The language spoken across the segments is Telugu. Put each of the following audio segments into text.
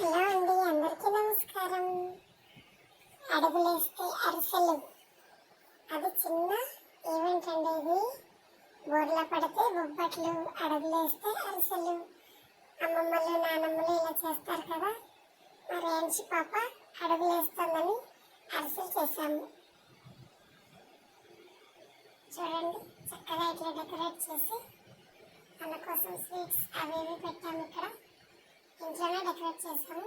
హలో అండి అందరికీ నమస్కారం. అడుగులేస్తే అరిసెలు. అది చిన్న ఈవెంట్ అండి ఇది? బోర్ల పడితే బొబ్బట్లు అడుగులేస్తే అరిసెలు. అమ్మమ్మలు నానమ్మలు ఇలా చేస్తారు కదా? మా రేంచి పాప? అడుగులేస్తుందని అరిసెలు చేశాము. చూడండి చక్కగా ఇట్లా డెకరేట్ చేసి మన కోసం స్వీట్స్ అవి ఇవి పెట్టాము ఇక్కడ. ఇంట్లోనే డెకరేట్ చేసాము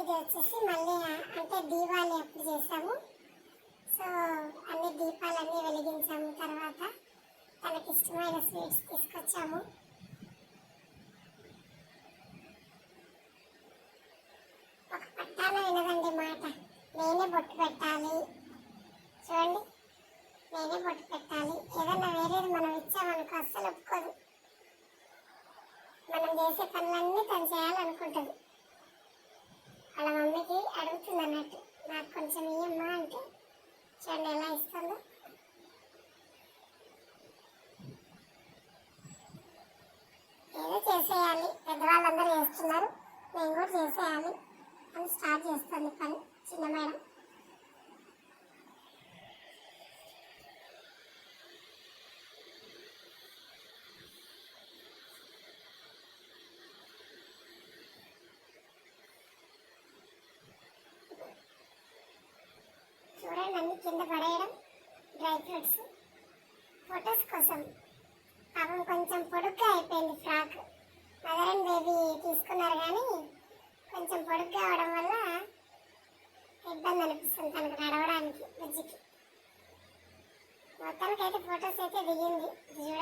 ఇది వచ్చేసి మళ్ళీ అంటే దీపావళి అప్పుడు చేసాము సో అన్ని దీపాలన్నీ వెలిగించాము తర్వాత తనకి ఇష్టమైన స్వీట్స్ తీసుకొచ్చాము. బొట్టు పెట్టాలి. ఏదన్నా వేరేది మనం ఇచ్చామనుకో అస్సలు ఒప్పుకోదు. మనం చేసే పనులన్నీ తను చేయాలనుకుంటుంది. వాళ్ళ మమ్మీకి అడుగుతుంది అన్నట్టు నాకు కొంచెం ఇయ్యమ్మా అంటే చూడండి కింద పడేయడం డ్రై ఫ్రూట్స్. ఫొటోస్ కోసం పాపం కొంచెం పొడుగ్గా అయిపోయింది ఫ్రాక్. మదర్ అండ్ బేబీ తీసుకున్నారు కానీ కొంచెం పొడుగ్గా అవడం వల్ల ఇబ్బంది అనిపిస్తుంది తనకు నడవడానికి బుజ్జికి. మొత్తానికైతే అయితే ఫొటోస్ అయితే దిగింది. ఇది